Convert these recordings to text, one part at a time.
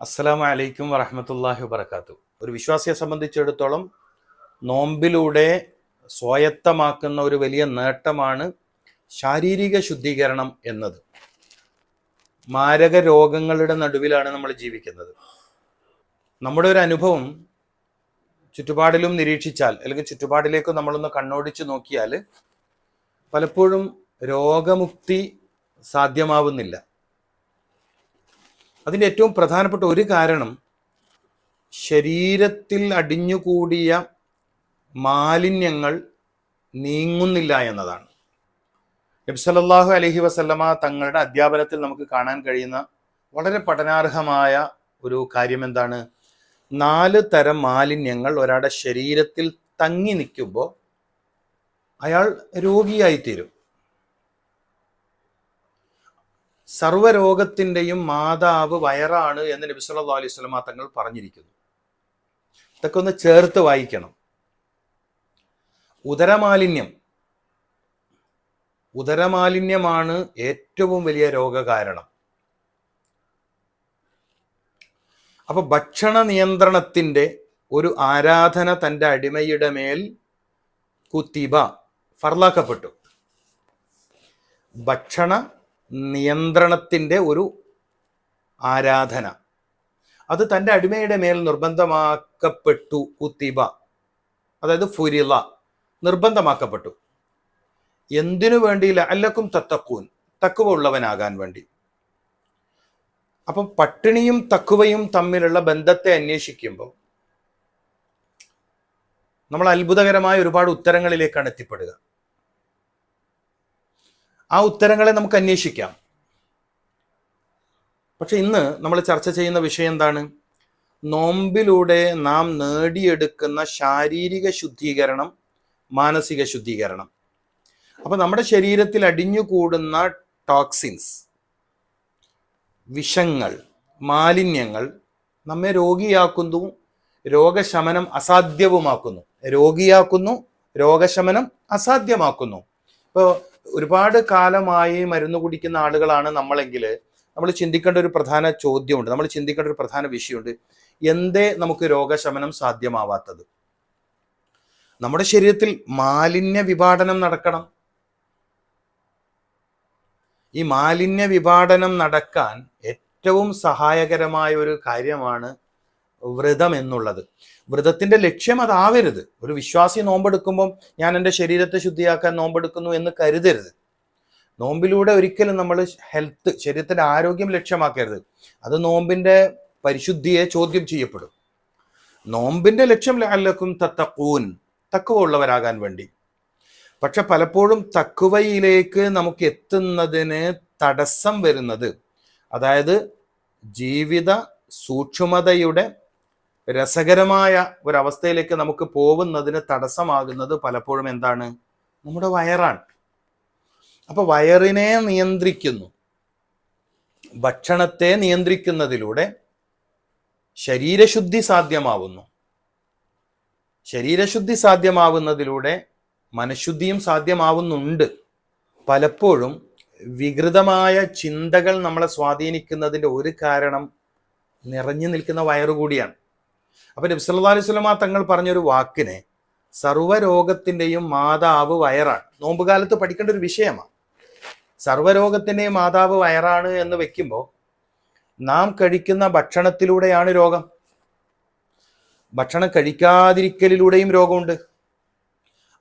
അസ്സലാമു അലൈക്കും വറഹമത്തല്ലാഹി വബർക്കാത്തു ഒരു വിശ്വാസിയെ സംബന്ധിച്ചിടത്തോളം നോമ്പിലൂടെ സ്വായത്തമാക്കുന്ന ഒരു വലിയ നേട്ടമാണ് ശാരീരിക ശുദ്ധീകരണം എന്നത്. മാരക രോഗങ്ങളുടെ നടുവിലാണ് നമ്മൾ ജീവിക്കുന്നത്. നമ്മുടെ ഒരു അനുഭവം ചുറ്റുപാടിലും നിരീക്ഷിച്ചാൽ അല്ലെങ്കിൽ ചുറ്റുപാടിലേക്ക് നമ്മളൊന്ന് കണ്ണോടിച്ച് നോക്കിയാൽ പലപ്പോഴും രോഗമുക്തി സാധ്യമാവുന്നില്ല. അതിന്റെ ഏറ്റവും പ്രധാനപ്പെട്ട ഒരു കാരണം ശരീരത്തിൽ അടിഞ്ഞുകൂടിയ മാലിന്യങ്ങൾ നീങ്ങുന്നില്ല എന്നതാണ്. നബ്സലല്ലാഹു അലഹി വസല്ലമ തങ്ങളുടെ അധ്യാപനത്തിൽ നമുക്ക് കാണാൻ കഴിയുന്ന വളരെ പഠനാർഹമായ ഒരു കാര്യം എന്താണ്? നാല് തരം മാലിന്യങ്ങൾ ഒരാളുടെ ശരീരത്തിൽ തങ്ങി നിൽക്കുമ്പോൾ അയാൾ രോഗിയായിത്തീരും. സർവരോഗത്തിന്റെയും മാതാവ് വയറാണ് എന്ന് നബി സല്ലല്ലാഹു അലൈഹി വസല്ലമ തങ്ങൾ പറഞ്ഞിരിക്കുന്നു. ഇതൊക്കെ ഒന്ന് ചേർത്ത് വായിക്കണം. ഉദരമാലിന്യം. ഉദരമാലിന്യമാണ് ഏറ്റവും വലിയ രോഗകാരണം. അപ്പൊ ഭക്ഷണ നിയന്ത്രണത്തിന്റെ ഒരു ആരാധന തന്റെ അടിമയുടെ മേൽ കുത്തിബ ഫർലാക്കപ്പെട്ടു. ഭക്ഷണ നിയന്ത്രണത്തിന്റെ ഒരു ആരാധന. അത് തന്റെ അടിമയുടെ മേൽ നിർബന്ധമാക്കപ്പെട്ടു കുത്തിബ. അതായത് ഫുരില നിർബന്ധമാക്കപ്പെട്ടു. എന്തിനു വേണ്ടി അല്ലക്കും തത്തക്കൂൻ തക്കുവ ഉള്ളവനാകാൻ വേണ്ടി. അപ്പം പട്ടിണിയും തക്കുവയും തമ്മിലുള്ള ബന്ധത്തെ അന്വേഷിക്കുമ്പോൾ നമ്മൾ അത്ഭുതകരമായ ഒരുപാട് ഉത്തരങ്ങളിലേക്കാണ് എത്തിപ്പെടുക. ആ ഉത്തരങ്ങളെ നമുക്ക് അന്വേഷിക്കാം. പക്ഷെ ഇന്ന് നമ്മൾ ചർച്ച ചെയ്യുന്ന വിഷയം എന്താണ്? നോമ്പിലൂടെ നാം നേടിയെടുക്കുന്ന ശാരീരിക ശുദ്ധീകരണം മാനസിക ശുദ്ധീകരണം. അപ്പൊ നമ്മുടെ ശരീരത്തിൽ അടിഞ്ഞുകൂടുന്ന ടോക്സിൻസ് വിഷങ്ങൾ മാലിന്യങ്ങൾ നമ്മെ രോഗിയാക്കുന്നു രോഗശമനം അസാധ്യവുമാക്കുന്നു. രോഗിയാക്കുന്നു രോഗശമനം അസാധ്യമാക്കുന്നു. ഇപ്പോൾ ഒരുപാട് കാലമായി മരുന്ന് കുടിക്കുന്ന ആളുകളാണ് നമ്മളെങ്കിൽ നമ്മൾ ചിന്തിക്കേണ്ട ഒരു പ്രധാന ചോദ്യമുണ്ട്. നമ്മൾ ചിന്തിക്കേണ്ട ഒരു പ്രധാന വിഷയമുണ്ട്. എന്തേ നമുക്ക് രോഗശമനം സാധ്യമാവാത്തത്? നമ്മുടെ ശരീരത്തിൽ മാലിന്യ വിഭാടനം നടക്കണം. ഈ മാലിന്യ വിഭാടനം നടക്കാൻ ഏറ്റവും സഹായകരമായ ഒരു കാര്യമാണ് വ്രതം എന്നുള്ളത്. വ്രതത്തിന്റെ ലക്ഷ്യം അതാവരുത്. ഒരു വിശ്വാസി നോമ്പെടുക്കുമ്പം ഞാൻ എന്റെ ശരീരത്തെ ശുദ്ധിയാക്കാൻ നോമ്പെടുക്കുന്നു എന്ന് കരുതരുത്. നോമ്പിലൂടെ ഒരിക്കലും നമ്മൾ ഹെൽത്ത് ശരീരത്തിന്റെ ആരോഗ്യം ലക്ഷ്യമാക്കരുത്. അത് നോമ്പിന്റെ പരിശുദ്ധിയെ ചോദ്യം ചെയ്യപ്പെടും. നോമ്പിന്റെ ലക്ഷ്യം അല്ലക്കും തത്തക്കൂൻ തക്കുവ ഉള്ളവരാകാൻ വേണ്ടി. പക്ഷെ പലപ്പോഴും തക്കുവയിലേക്ക് നമുക്ക് എത്തുന്നതിന് തടസ്സം വരുന്നത് അതായത് ജീവിത സൂക്ഷ്മതയുടെ രസകരമായ ഒരവസ്ഥയിലേക്ക് നമുക്ക് പോകുന്നതിന് തടസ്സമാകുന്നത് പലപ്പോഴും എന്താണ്? നമ്മുടെ വയറാണ്. അപ്പൊ വയറിനെ നിയന്ത്രിക്കുന്നു. ഭക്ഷണത്തെ നിയന്ത്രിക്കുന്നതിലൂടെ ശരീരശുദ്ധി സാധ്യമാവുന്നു. ശരീരശുദ്ധി സാധ്യമാവുന്നതിലൂടെ മനഃശുദ്ധിയും സാധ്യമാവുന്നുണ്ട്. പലപ്പോഴും വികൃതമായ ചിന്തകൾ നമ്മളെ സ്വാധീനിക്കുന്നതിന്റെ ഒരു കാരണം നിറഞ്ഞു നിൽക്കുന്ന വയറു കൂടിയാണ് അപ്പൊ നബ്സല്ലാ അലൈഹി സ്വലമ തങ്ങൾ പറഞ്ഞൊരു വാക്കിനെ സർവരോഗത്തിന്റെയും മാതാവ് വയറാണ്. നോമ്പുകാലത്ത് പഠിക്കേണ്ട ഒരു വിഷയമാണ്. സർവരോഗത്തിന്റെയും മാതാവ് വയറാണ് എന്ന് വെക്കുമ്പോൾ നാം കഴിക്കുന്ന ഭക്ഷണത്തിലൂടെയാണ് രോഗം. ഭക്ഷണം കഴിക്കാതിരിക്കലിലൂടെയും രോഗമുണ്ട്.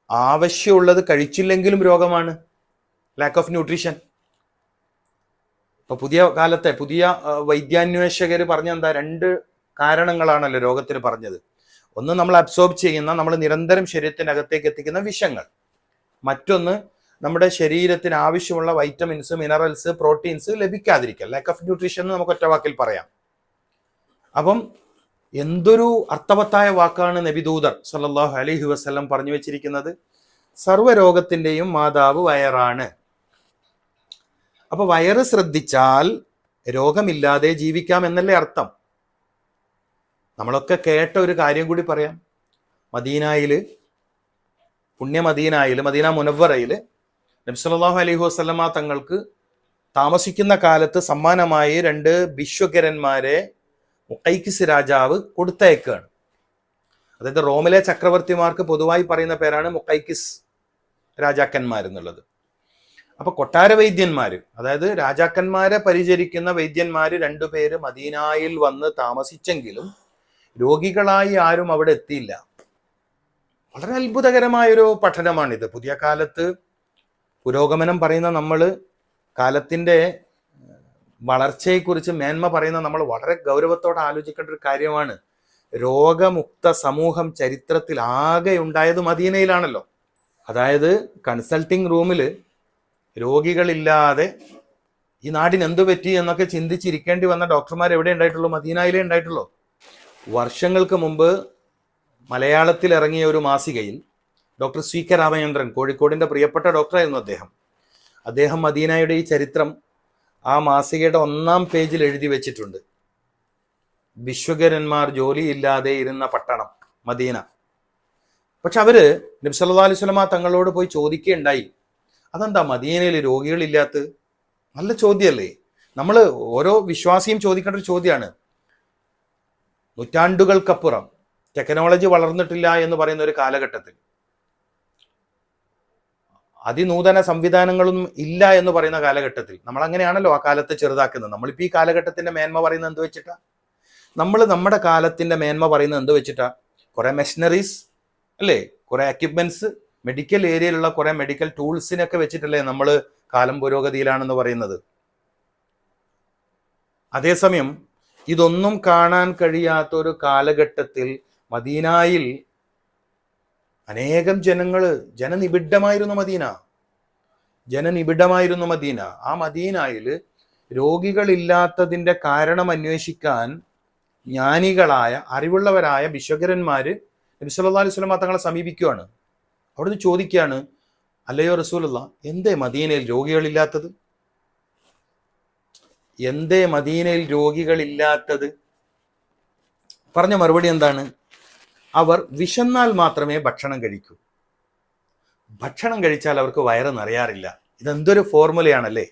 ആവശ്യമുള്ളത് കഴിച്ചില്ലെങ്കിലും രോഗമാണ്. ലാക്ക് ഓഫ് ന്യൂട്രീഷൻ ഇപ്പൊ പുതിയ കാലത്തെ പുതിയ വൈദ്യാന്വേഷകർ പറഞ്ഞ എന്താ രണ്ട് കാരണങ്ങളാണല്ലോ രോഗത്തിന് പറഞ്ഞത്. ഒന്ന് നമ്മൾ അബ്സോർബ് ചെയ്യുന്ന നമ്മൾ നിരന്തരം ശരീരത്തിനകത്തേക്ക് എത്തിക്കുന്ന വിഷങ്ങൾ. മറ്റൊന്ന് നമ്മുടെ ശരീരത്തിന് ആവശ്യമുള്ള വൈറ്റമിൻസ് മിനറൽസ് പ്രോട്ടീൻസ് ലഭിക്കാതിരിക്കൽ. ലാക്ക് ഓഫ് ന്യൂട്രീഷൻ എന്ന് നമുക്ക് ഒറ്റ വാക്കിൽ പറയാം. അപ്പം എന്തൊരു അർത്ഥവത്തായ വാക്കാണ് നബിദൂതർ സല്ലാഹു അലഹി വസ്ലം പറഞ്ഞു വെച്ചിരിക്കുന്നത്? സർവരോഗത്തിന്റെയും മാതാവ് വയറാണ്. അപ്പൊ വയറ് ശ്രദ്ധിച്ചാൽ രോഗമില്ലാതെ ജീവിക്കാം എന്നല്ലേ അർത്ഥം. നമ്മളൊക്കെ കേട്ട ഒരു കാര്യം കൂടി പറയാം. മദീനായിൽ പുണ്യ മദീനായിൽ മദീന മുനവറയിൽ നബ്സലാഹു അലൈഹി വസ്ലമ തങ്ങൾക്ക് താമസിക്കുന്ന കാലത്ത് സമ്മാനമായി രണ്ട് വിശ്വകരന്മാരെ മുക്കൈക്കിസ് രാജാവ് കൊടുത്തയക്കുകയാണ്. അതായത് റോമിലെ ചക്രവർത്തിമാർക്ക് പൊതുവായി പറയുന്ന പേരാണ് മുക്കൈക്കിസ് രാജാക്കന്മാർ എന്നുള്ളത് അപ്പൊ കൊട്ടാര വൈദ്യന്മാര് അതായത് രാജാക്കന്മാരെ പരിചരിക്കുന്ന വൈദ്യന്മാര് രണ്ടുപേര് മദീനായിൽ വന്ന് താമസിച്ചെങ്കിലും രോഗികളായി ആരും അവിടെ എത്തിയില്ല. വളരെ അത്ഭുതകരമായൊരു പഠനമാണിത്. പുതിയ കാലത്ത് പുരോഗമനം പറയുന്ന നമ്മൾ കാലത്തിന്റെ വളർച്ചയെക്കുറിച്ച് മേന്മ പറയുന്ന നമ്മൾ വളരെ ഗൗരവത്തോടെ ആലോചിക്കേണ്ട ഒരു കാര്യമാണ്. രോഗമുക്ത സമൂഹം ചരിത്രത്തിൽ ആകെ ഉണ്ടായത് മദീനയിലാണല്ലോ. അതായത് കൺസൾട്ടിംഗ് റൂമിൽ രോഗികളില്ലാതെ ഈ നാടിന് എന്തു പറ്റി എന്നൊക്കെ ചിന്തിച്ചിരിക്കേണ്ടി വന്ന ഡോക്ടർമാർ എവിടെ ഉണ്ടായിട്ടുള്ളൂ? മദീനയിലേ ഉണ്ടായിട്ടുള്ളൂ. വർഷങ്ങൾക്ക് മുമ്പ് മലയാളത്തിൽ ഇറങ്ങിയ ഒരു മാസികയിൽ ഡോക്ടർ സി കെ രാമചന്ദ്രൻ കോഴിക്കോടിന്റെ പ്രിയപ്പെട്ട ഡോക്ടറായിരുന്നു അദ്ദേഹം. അദ്ദേഹം മദീനയുടെ ഈ ചരിത്രം ആ മാസികയുടെ ഒന്നാം പേജിൽ എഴുതി വെച്ചിട്ടുണ്ട്. വിശ്വകരന്മാർ ജോലിയില്ലാതെ ഇരുന്ന പട്ടണം മദീന. പക്ഷെ അവർ നബ്സല്ലാ അലൈഹി സ്വലമ തങ്ങളോട് പോയി ചോദിക്കുകയുണ്ടായി. അതെന്താ മദീനയിൽ രോഗികളില്ലാത്ത? നല്ല ചോദ്യമല്ലേ? നമ്മൾ ഓരോ വിശ്വാസിയും ചോദിക്കേണ്ട ഒരു ചോദ്യമാണ്. നൂറ്റാണ്ടുകൾക്കപ്പുറം ടെക്നോളജി വളർന്നിട്ടില്ല എന്ന് പറയുന്ന ഒരു കാലഘട്ടത്തിൽ അതിനൂതന സംവിധാനങ്ങളൊന്നും ഇല്ല എന്ന് പറയുന്ന കാലഘട്ടത്തിൽ നമ്മൾ അങ്ങനെയാണല്ലോ ആ കാലത്തെ ചെറുതാക്കുന്നത്. നമ്മളിപ്പോൾ ഈ കാലഘട്ടത്തിന്റെ മേന്മ പറയുന്നത് എന്ത് വെച്ചിട്ടാ? നമ്മൾ നമ്മുടെ കാലത്തിന്റെ മേന്മ പറയുന്നത് എന്ത് വെച്ചിട്ടാ? കുറേ മെഷീനറീസ് അല്ലേ? കുറേ എക്യുപ്മെന്റ്സ് മെഡിക്കൽ ഏരിയയിലുള്ള കുറേ മെഡിക്കൽ ടൂൾസിനൊക്കെ വെച്ചിട്ടല്ലേ നമ്മൾ കാലം പുരോഗതിയിലാണെന്ന് പറയുന്നത്. അതേസമയം ഇതൊന്നും കാണാൻ കഴിയാത്ത ഒരു കാലഘട്ടത്തിൽ മദീനായിൽ അനേകം ജനങ്ങൾ ജനനിബിഡമായിരുന്നു മദീന. ജനനിബിഡമായിരുന്നു മദീന. ആ മദീനായിൽ രോഗികളില്ലാത്തതിന്റെ കാരണം അന്വേഷിക്കാൻ ജ്ഞാനികളായ അറിവുള്ളവരായ വിശ്വകരന്മാർ നബിസ്വല്ലാ അലൈഹി വസല്ലം തങ്ങളെ സമീപിക്കുകയാണ് അവിടുന്ന് ചോദിക്കുകയാണ് അല്ലയോ റസൂലുള്ള എന്തേ മദീനയിൽ രോഗികളില്ലാത്തത്? എന്തേ മദീനയിൽ രോഗികളില്ലാത്തത്? പറഞ്ഞ മറുപടി എന്താണ്? അവർ വിശന്നാൽ മാത്രമേ ഭക്ഷണം കഴിക്കൂ. ഭക്ഷണം കഴിച്ചാൽ അവർക്ക് വയറ് നിറയാറില്ല. ഇതെന്തൊരു ഫോർമുലയാണല്ലേ?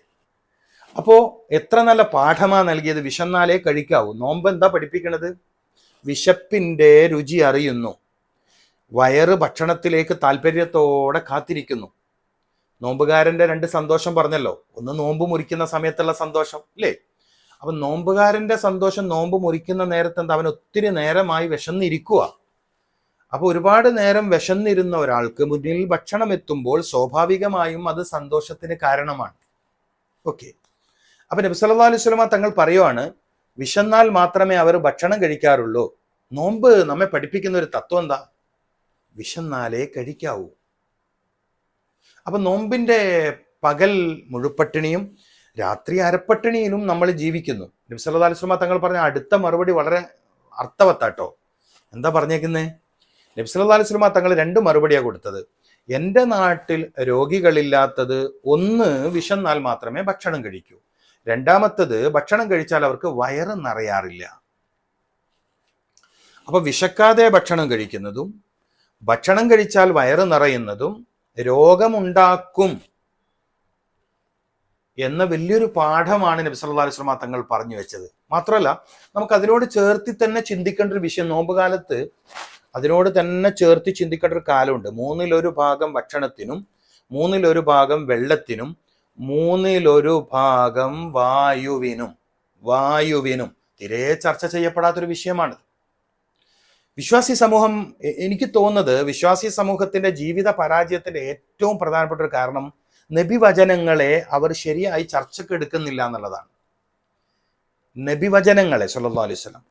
അപ്പോൾ എത്ര നല്ല പാഠമാ നൽകിയത്. വിശന്നാലേ കഴിക്കാവൂ. നോമ്പ് എന്താ പഠിപ്പിക്കണത്? വിശപ്പിന്റെ രുചി അറിയുന്നു. വയറ് ഭക്ഷണത്തിലേക്ക് താല്പര്യത്തോടെ കാത്തിരിക്കുന്നു. നോമ്പുകാരന്റെ രണ്ട് സന്തോഷം പറഞ്ഞല്ലോ. ഒന്ന് നോമ്പ് മുറിക്കുന്ന സമയത്തുള്ള സന്തോഷം അല്ലേ അപ്പൊ നോമ്പുകാരന്റെ സന്തോഷം നോമ്പ് മുറിക്കുന്ന നേരത്തെ എന്താ? അവൻ ഒത്തിരി നേരമായി വിശന്നിരിക്കുക അപ്പൊ ഒരുപാട് നേരം വിശന്നിരുന്ന ഒരാൾക്ക് മുന്നിൽ ഭക്ഷണം എത്തുമ്പോൾ സ്വാഭാവികമായും അത് സന്തോഷത്തിന് കാരണമാണ്. ഓക്കെ. അപ്പൊ നബി സല്ലല്ലാഹു അലൈഹി വസല്ലമ തങ്ങൾ പറയുവാണ് വിശന്നാൽ മാത്രമേ അവർ ഭക്ഷണം കഴിക്കാറുള്ളൂ. നോമ്പ് നമ്മെ പഠിപ്പിക്കുന്ന ഒരു തത്വം എന്താ? വിശന്നാലേ കഴിക്കാവൂ. അപ്പൊ നോമ്പിന്റെ പകൽ മുഴുപ്പട്ടിണിയും രാത്രി അരപ്പട്ടിണിയിലും നമ്മൾ ജീവിക്കുന്നു. നബി സല്ലല്ലാഹു അലൈഹി തങ്ങൾ പറഞ്ഞ അടുത്ത മറുപടി വളരെ അർത്ഥവത്താട്ടോ. എന്താ പറഞ്ഞേക്കുന്നേ? നബി സല്ലല്ലാഹു അലൈഹി തങ്ങൾ രണ്ട് മറുപടിയാണ് കൊടുത്തത്. എന്റെ നാട്ടിൽ രോഗികളില്ലാത്തത് ഒന്ന് വിശന്നാൽ മാത്രമേ ഭക്ഷണം കഴിക്കൂ. രണ്ടാമത്തത് ഭക്ഷണം കഴിച്ചാൽ അവർക്ക് വയറ് നിറയാറില്ല. അപ്പോൾ വിശക്കാതെ ഭക്ഷണം കഴിക്കുന്നതും ഭക്ഷണം കഴിച്ചാൽ വയറ് നിറയുന്നതും രോഗമുണ്ടാക്കും എന്ന വലിയൊരു പാഠമാണ് നബി സല്ലല്ലാഹു അലൈഹി വസല്ലമ തങ്ങൾ പറഞ്ഞു വെച്ചത്. മാത്രമല്ല നമുക്ക് അതിനോട് ചേർത്തി തന്നെ ചിന്തിക്കേണ്ട ഒരു വിഷയം നോമ്പ് കാലത്ത് അതിനോട് തന്നെ ചേർത്തി ചിന്തിക്കേണ്ട ഒരു കാലമുണ്ട്. മൂന്നിലൊരു ഭാഗം ഭക്ഷണത്തിനും മൂന്നിലൊരു ഭാഗം വെള്ളത്തിനും മൂന്നിലൊരു ഭാഗം വായുവിനും വായുവിനും. തീരെ ചർച്ച ചെയ്യപ്പെടാത്തൊരു വിഷയമാണ് വിശ്വാസി സമൂഹം എനിക്ക് തോന്നുന്നത് വിശ്വാസി സമൂഹത്തിന്റെ ജീവിത പരാജയത്തിന്റെ ഏറ്റവും പ്രധാനപ്പെട്ട ഒരു കാരണം നബിവചനങ്ങളെ അവർ ശരിയായി ചർച്ചയ്ക്ക് എടുക്കുന്നില്ല എന്നുള്ളതാണ്. നബിവചനങ്ങളെ അലൈഹി വസല്ലം.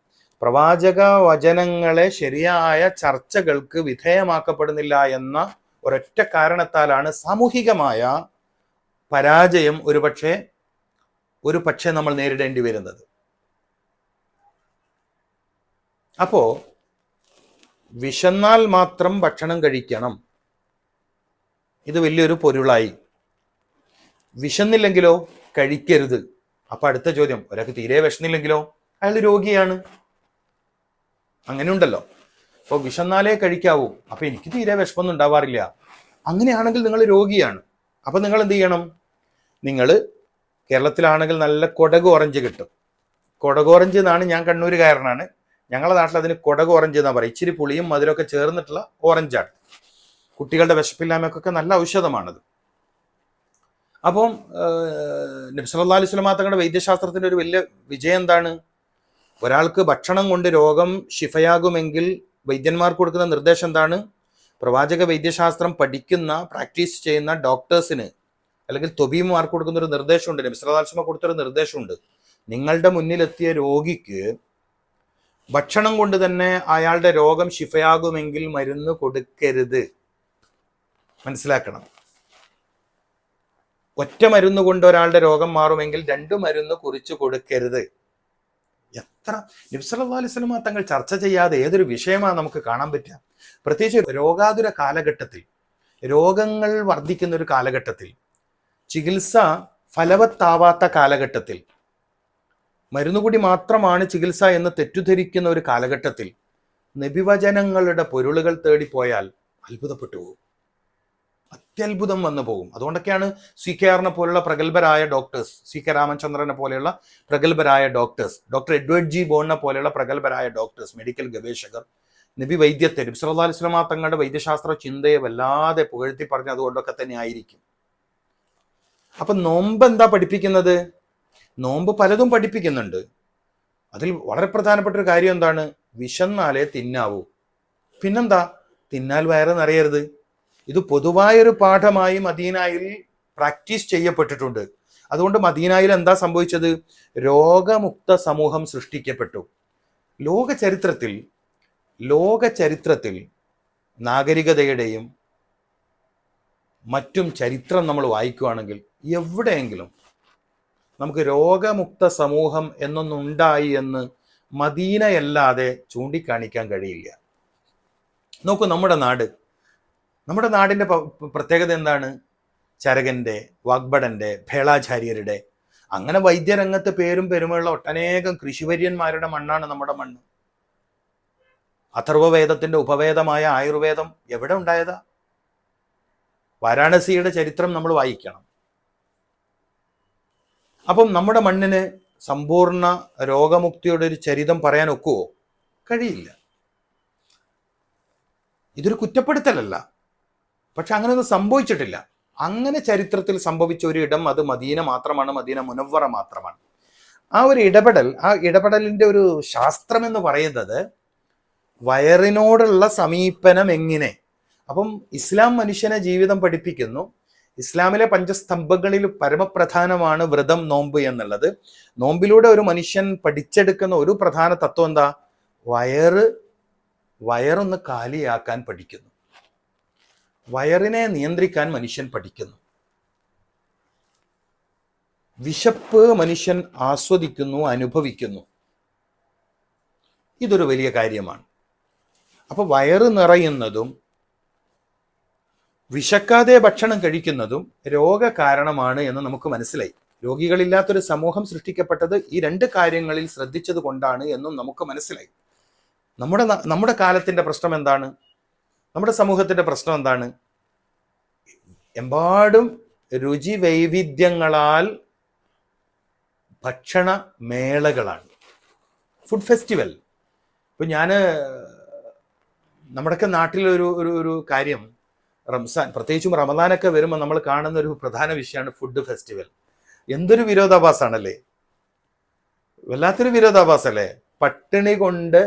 പ്രവാചക വചനങ്ങളെ ശരിയായ ചർച്ചകൾക്ക് വിധേയമാക്കപ്പെടുന്നില്ല എന്ന ഒരൊറ്റ കാരണത്താലാണ് സാമൂഹികമായ പരാജയം ഒരുപക്ഷെ ഒരു പക്ഷേ നമ്മൾ നേരിടേണ്ടി വരുന്നത്. അപ്പോ വിശന്നാൽ മാത്രം ഭക്ഷണം കഴിക്കണം. ഇത് വലിയൊരു പൊരുളായി. വിശന്നില്ലെങ്കിലോ കഴിക്കരുത്. അപ്പൊ അടുത്ത ചോദ്യം ഒരാൾക്ക് തീരെ വിശന്നില്ലെങ്കിലോ അയാൾ രോഗിയാണ്. അങ്ങനെ ഉണ്ടല്ലോ അപ്പോൾ വിശന്നാലേ കഴിക്കാവൂ. അപ്പൊ എനിക്ക് തീരെ വിഷമൊന്നും ഉണ്ടാവാറില്ല. അങ്ങനെയാണെങ്കിൽ നിങ്ങൾ രോഗിയാണ്. അപ്പൊ നിങ്ങൾ എന്ത് ചെയ്യണം? നിങ്ങൾ കേരളത്തിലാണെങ്കിൽ നല്ല കൊടക് ഓറഞ്ച് കിട്ടും. കൊടക് ഓറഞ്ച് എന്നാണ് ഞാൻ കണ്ണൂരുകാരനാണ്. ഞങ്ങളുടെ നാട്ടിൽ അതിന് കുടക് ഓറഞ്ച് എന്നാ പറയുക. ഇച്ചിരി പുളിയും മധുരമൊക്കെ ചേർന്നിട്ടുള്ള ഓറഞ്ചാണ് കുട്ടികളുടെ വിശപ്പില്ലായ്മക്കൊക്കെ നല്ല ഔഷധമാണത്. അപ്പം നബ്സല്ലാ അലൈഹി സ്വലമാ തങ്ങളുടെ വൈദ്യശാസ്ത്രത്തിന്റെ ഒരു വലിയ വിജയം എന്താണ്? ഒരാൾക്ക് ഭക്ഷണം കൊണ്ട് രോഗം ശിഫയാകുമെങ്കിൽ വൈദ്യന്മാർക്ക് കൊടുക്കുന്ന നിർദ്ദേശം എന്താണ്? പ്രവാചക വൈദ്യശാസ്ത്രം പഠിക്കുന്ന പ്രാക്ടീസ് ചെയ്യുന്ന ഡോക്ടേഴ്സിന് അല്ലെങ്കിൽ തൊബീമാർക്ക് കൊടുക്കുന്ന ഒരു നിർദ്ദേശമുണ്ട്. നബിസ്ലാസ്മ കൊടുത്തൊരു നിർദ്ദേശമുണ്ട്. നിങ്ങളുടെ മുന്നിലെത്തിയ രോഗിക്ക് ഭക്ഷണം കൊണ്ട് തന്നെ അയാളുടെ രോഗം ശിഫയാകുമെങ്കിൽ മരുന്ന് കൊടുക്കരുത്. മനസ്സിലാക്കണം. ഒറ്റ മരുന്ന് കൊണ്ട് ഒരാളുടെ രോഗം മാറുമെങ്കിൽ രണ്ട് മരുന്ന് കുറിച്ച് കൊടുക്കരുത്. എത്ര നബ്സല്ലാ അലൈഹി സ്വലമ തങ്ങൾ ചർച്ച ചെയ്യാതെ ഏതൊരു വിഷയമാണ് നമുക്ക് കാണാൻ പറ്റുക? പ്രത്യേകിച്ച് രോഗാതുര കാലഘട്ടത്തിൽ രോഗങ്ങൾ വർദ്ധിക്കുന്ന ഒരു കാലഘട്ടത്തിൽ ചികിത്സ ഫലവത്താവാത്ത കാലഘട്ടത്തിൽ മരുന്നുകൂടി മാത്രമാണ് ചികിത്സ എന്ന് തെറ്റിദ്ധരിക്കുന്ന ഒരു കാലഘട്ടത്തിൽ നബിവചനങ്ങളുടെ പൊരുളുകൾ തേടിപ്പോയാൽ അത്ഭുതപ്പെട്ടു പോകും. അത്യത്ഭുതം വന്നു പോകും. അതുകൊണ്ടൊക്കെയാണ് സി കെ ആറിനെ പോലുള്ള പ്രഗത്ഭരായ ഡോക്ടേഴ്സ് സി കെ രാമചന്ദ്രനെ പോലെയുള്ള പ്രഗത്ഭരായ ഡോക്ടേഴ്സ് ഡോക്ടർ എഡ്വേർഡ് ജി ബോണിനെ പോലെയുള്ള പ്രഗത്ഭരായ ഡോക്ടേഴ്സ് മെഡിക്കൽ ഗവേഷകർ നബി വൈദ്യത്തെ നബി തങ്ങളുടെ വൈദ്യശാസ്ത്ര ചിന്തയെ വല്ലാതെ പുകഴ്ത്തി പറഞ്ഞ അതുകൊണ്ടൊക്കെ തന്നെ ആയിരിക്കും അപ്പൊ നോമ്പ് എന്താ പഠിപ്പിക്കുന്നത്? നോമ്പ് പലതും പഠിപ്പിക്കുന്നുണ്ട്. അതിൽ വളരെ പ്രധാനപ്പെട്ട ഒരു കാര്യം എന്താണ്? വിശന്നാലേ തിന്നാവൂ. പിന്നെന്താ? തിന്നാൽ വയറ് നിറയരുത്. ഇത് പൊതുവായൊരു പാഠമായി മദീനായിൽ പ്രാക്ടീസ് ചെയ്യപ്പെട്ടിട്ടുണ്ട്. അതുകൊണ്ട് മദീനായിൽ എന്താ സംഭവിച്ചത്? രോഗമുക്ത സമൂഹം സൃഷ്ടിക്കപ്പെട്ടു. ലോക ചരിത്രത്തിൽ ലോക ചരിത്രത്തിൽ നാഗരികതയുടെയും മറ്റും ചരിത്രം നമ്മൾ വായിക്കുകയാണെങ്കിൽ എവിടെയെങ്കിലും നമുക്ക് രോഗമുക്ത സമൂഹം എന്നൊന്നുണ്ടായി എന്ന് മദീനയല്ലാതെ ചൂണ്ടിക്കാണിക്കാൻ കഴിയില്ല. നോക്കൂ നമ്മുടെ നാട്. നമ്മുടെ നാടിന്റെ പ്രത്യേകത എന്താണ്? ചരകന്റെ വാഗ്ബടന്റെ ഭേളാചാര്യരുടെ അങ്ങനെ വൈദ്യരംഗത്ത് പേരും പെരുമയുള്ള ഒട്ടനേകം കൃഷിവര്യന്മാരുടെ മണ്ണാണ് നമ്മുടെ മണ്ണ്. അഥർവവേദത്തിന്റെ ഉപവേദമായ ആയുർവേദം എവിടെ ഉണ്ടായതാ? വാരാണസിയുടെ ചരിത്രം നമ്മൾ വായിക്കണം. അപ്പം നമ്മുടെ മണ്ണിന് സമ്പൂർണ രോഗമുക്തിയുടെ ഒരു ചരിതം പറയാൻ ഒക്കുവോ? കഴിയില്ല. ഇതൊരു കുറ്റപ്പെടുത്തലല്ല. പക്ഷെ അങ്ങനെയൊന്നും സംഭവിച്ചിട്ടില്ല. അങ്ങനെ ചരിത്രത്തിൽ സംഭവിച്ച ഒരു ഇടം അത് മദീന മാത്രമാണ് മദീന മുനവ്വറ മാത്രമാണ്. ആ ഒരു ഇടപെടൽ ആ ഇടപെടലിന്റെ ഒരു ശാസ്ത്രം എന്ന് പറയുന്നത് വയറിനോടുള്ള സമീപനം എങ്ങനെ? അപ്പം ഇസ്ലാം മനുഷ്യനെ ജീവിതം പഠിപ്പിക്കുന്നു. ഇസ്ലാമിലെ പഞ്ചസ്തംഭങ്ങളിൽ പരമപ്രധാനമാണ് വ്രതം നോമ്പ് എന്നുള്ളത്. നോമ്പിലൂടെ ഒരു മനുഷ്യൻ പഠിച്ചെടുക്കുന്ന ഒരു പ്രധാന തത്വം എന്താ? വയറ് വയറൊന്ന് കാലിയാക്കാൻ പഠിക്കുന്നു. വയറിനെ നിയന്ത്രിക്കാൻ മനുഷ്യൻ പഠിക്കുന്നു. വിശപ്പ് മനുഷ്യൻ ആസ്വദിക്കുന്നു അനുഭവിക്കുന്നു. ഇതൊരു വലിയ കാര്യമാണ്. അപ്പൊ വയറ് നിറയുന്നതും വിശക്കാതെ ഭക്ഷണം കഴിക്കുന്നതും രോഗകാരണമാണ് എന്ന് നമുക്ക് മനസ്സിലായി. രോഗികളില്ലാത്തൊരു സമൂഹം സൃഷ്ടിക്കപ്പെട്ടത് ഈ രണ്ട് കാര്യങ്ങളിൽ ശ്രദ്ധിച്ചത് കൊണ്ടാണ് എന്നും നമുക്ക് മനസ്സിലായി. നമ്മുടെ നമ്മുടെ കാലത്തിന്റെ പ്രശ്നം എന്താണ്? നമ്മുടെ സമൂഹത്തിന്റെ പ്രശ്നം എന്താണ്? എമ്പാടും രുചി വൈവിധ്യങ്ങളാൽ ഭക്ഷണ മേളകളാണ്. Food festival. ഇപ്പൊ ഞാൻ നമ്മുടെയൊക്കെ നാട്ടിലൊരു ഒരു ഒരു കാര്യം. റംസാൻ പ്രത്യേകിച്ചും റമദാനൊക്കെ വരുമ്പോൾ നമ്മൾ കാണുന്ന ഒരു പ്രധാന വിഷയമാണ് ഫുഡ് ഫെസ്റ്റിവൽ എന്തൊരു വിരോധാഭാസാണല്ലേ വല്ലാത്തൊരു വിരോധാഭാസല്ലേ പട്ടിണി കൊണ്ട്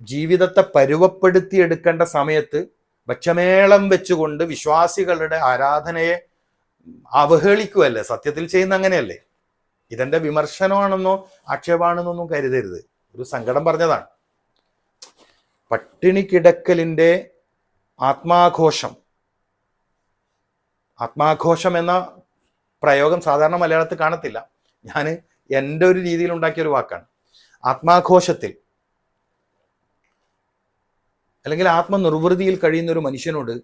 ജീവിതത്തെ പരുവപ്പെടുത്തി എടുക്കേണ്ട സമയത്ത് ഭക്ഷ്യമേളം വെച്ചുകൊണ്ട് വിശ്വാസികളുടെ ആരാധനയെ അവഹേളിക്കുമല്ലേ സത്യത്തിൽ ചെയ്യുന്ന അങ്ങനെയല്ലേ? ഇതെന്റെ വിമർശനമാണെന്നോ ആക്ഷേപമാണെന്നൊന്നും കരുതരുത്. ഒരു സങ്കടം പറഞ്ഞതാണ്. പട്ടിണി കിടക്കലിന്റെ ആത്മാഘോഷം. ആത്മാഘോഷം എന്ന പ്രയോഗം സാധാരണ മലയാളത്തിൽ കാണത്തില്ല. ഞാൻ എന്റെ ഒരു രീതിയിൽ ഉണ്ടാക്കിയ ഒരു വാക്കാണ്. ആത്മാഘോഷത്തിൽ അല്ലെങ്കിൽ ആത്മനിർവൃതിയിൽ കഴിയുന്ന ഒരു മനുഷ്യനോട്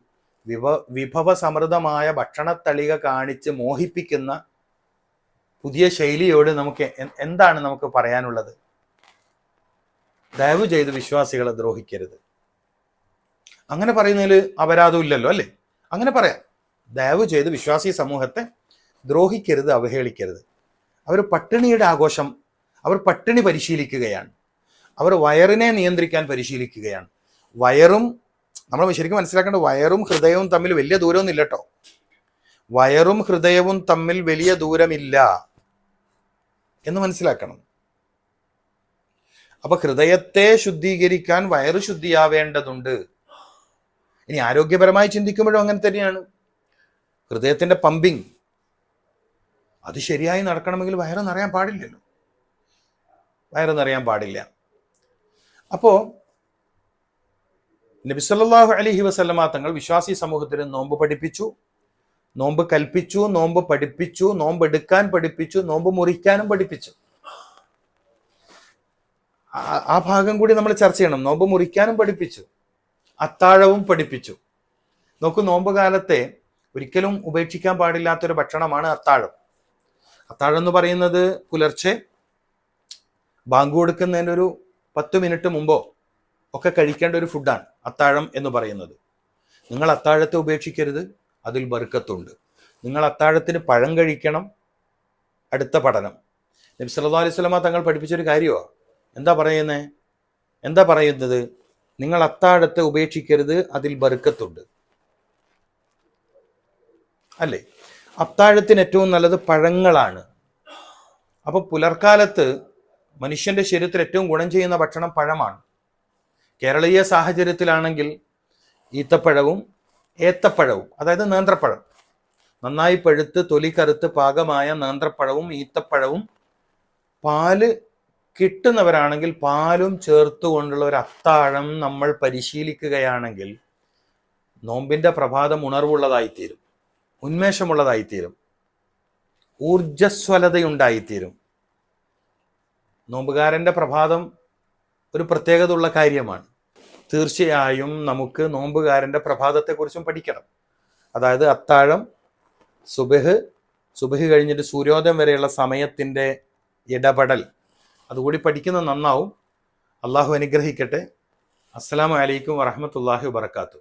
വിഭ വിഭവസമൃദ്ധമായ ഭക്ഷണത്തളിക കാണിച്ച് മോഹിപ്പിക്കുന്ന പുതിയ ശൈലിയോട് നമുക്ക് എന്താണ് നമുക്ക് പറയാനുള്ളത്? ദയവ് ചെയ്ത് വിശ്വാസികളെ ദ്രോഹിക്കരുത്. അങ്ങനെ പറയുന്നതിൽ അപരാധം ഇല്ലല്ലോ അല്ലേ? അങ്ങനെ പറയാം. ദയവ് ചെയ്ത് വിശ്വാസി സമൂഹത്തെ ദ്രോഹിക്കരുത് അവഹേളിക്കരുത്. അവർ പട്ടിണിയുടെ ആഘോഷം അവർ പട്ടിണി പരിശീലിക്കുകയാണ്. അവർ വയറിനെ നിയന്ത്രിക്കാൻ പരിശീലിക്കുകയാണ്. വയറും നമ്മൾ ശരിക്കും മനസ്സിലാക്കേണ്ട വയറും ഹൃദയവും തമ്മിൽ വലിയ ദൂരമൊന്നും ഇല്ല കേട്ടോ വയറും ഹൃദയവും തമ്മിൽ വലിയ ദൂരമില്ല എന്ന് മനസ്സിലാക്കണം. അപ്പൊ ഹൃദയത്തെ ശുദ്ധീകരിക്കാൻ വയറ് ശുദ്ധിയാവേണ്ടതുണ്ട്. ഇനി ആരോഗ്യപരമായി ചിന്തിക്കുമ്പോഴും അങ്ങനെ തന്നെയാണ്. ഹൃദയത്തിന്റെ പമ്പിങ് അത് ശരിയായി നടക്കണമെങ്കിൽ വയറ് നിറയാൻ പാടില്ലല്ലോ. വയറ് നിറയാൻ പാടില്ല. അപ്പോൾ നബി അലഹി വസല്ലമ തങ്ങൾ വിശ്വാസി സമൂഹത്തിന് നോമ്പ് പഠിപ്പിച്ചു. നോമ്പ് കൽപ്പിച്ചു നോമ്പ് പഠിപ്പിച്ചു നോമ്പ് എടുക്കാൻ പഠിപ്പിച്ചു നോമ്പ് മുറിക്കാനും പഠിപ്പിച്ചു. ആ ഭാഗം കൂടി നമ്മൾ ചർച്ച ചെയ്യണം. നോമ്പ് മുറിക്കാനും പഠിപ്പിച്ചു. അത്താഴവും പഠിപ്പിച്ചു. നോക്കൂ നോമ്പ് കാലത്തെ ഒരിക്കലും ഉപേക്ഷിക്കാൻ പാടില്ലാത്തൊരു ഭക്ഷണമാണ് അത്താഴം. അത്താഴം എന്ന് പറയുന്നത് പുലർച്ചെ ബാങ്ക് കൊടുക്കുന്നതിന്റെ ഒരു പത്ത് മിനിറ്റ് മുമ്പോ ഒക്കെ കഴിക്കേണ്ട ഒരു ഫുഡാണ് അത്താഴം എന്ന് പറയുന്നത്. നിങ്ങൾ അത്താഴത്തെ ഉപേക്ഷിക്കരുത് അതിൽ ബർക്കത്തുണ്ട്. നിങ്ങൾ അത്താഴത്തിന് പഴം കഴിക്കണം അടുത്ത പഠനം. നബി സല്ലല്ലാഹു അലൈഹി സ്വലമ തങ്ങൾ പഠിപ്പിച്ചൊരു കാര്യമാണ് എന്താ പറയുന്നത് എന്താ പറയുന്നത്? നിങ്ങൾ അത്താഴത്തെ ഉപേക്ഷിക്കരുത് അതിൽ ബറുക്കത്തുണ്ട് അല്ലേ? അത്താഴത്തിന് ഏറ്റവും നല്ലത് പഴങ്ങളാണ്. അപ്പൊ പുലർക്കാലത്ത് മനുഷ്യന്റെ ശരീരത്തിൽ ഏറ്റവും ഗുണം ചെയ്യുന്ന ഭക്ഷണം പഴമാണ്. കേരളീയ സാഹചര്യത്തിലാണെങ്കിൽ ഈത്തപ്പഴവും ഏത്തപ്പഴവും അതായത് നേന്ത്രപ്പഴം. നന്നായി പഴുത്ത് തൊലി കറുത്ത് പാകമായ നേന്ത്രപ്പഴവും ഈത്തപ്പഴവും പാൽ കിട്ടുന്നവരാണെങ്കിൽ പാലും ചേർത്തുകൊണ്ടുള്ള ഒരു അത്താഴം നമ്മൾ പരിശീലിക്കുകയാണെങ്കിൽ നോമ്പിന്റെ പ്രഭാതം ഉണർവുള്ളതായിത്തീരും ഉന്മേഷമുള്ളതായിത്തീരും ഊർജസ്വലതയുണ്ടായിത്തീരും നോമ്പുകാരന്റെ പ്രഭാതം ഒരു പ്രത്യേകത ഉള്ള കാര്യമാണ്. തീർച്ചയായും നമുക്ക് നോമ്പുകാരന്റെ പ്രഭാതത്തെക്കുറിച്ചും പഠിക്കണം. അതായത് അത്താഴം സുബഹ് സുബഹ് കഴിഞ്ഞിട്ട് സൂര്യോദയം വരെയുള്ള സമയത്തിന്റെ ഇടപെടൽ അതുകൂടി പഠിക്കുന്നത് നന്നാവും. അള്ളാഹു അനുഗ്രഹിക്കട്ടെ. അസ്സാം വലൈക്കും വറഹമത്തല്ലാഹി വബർക്കാത്തു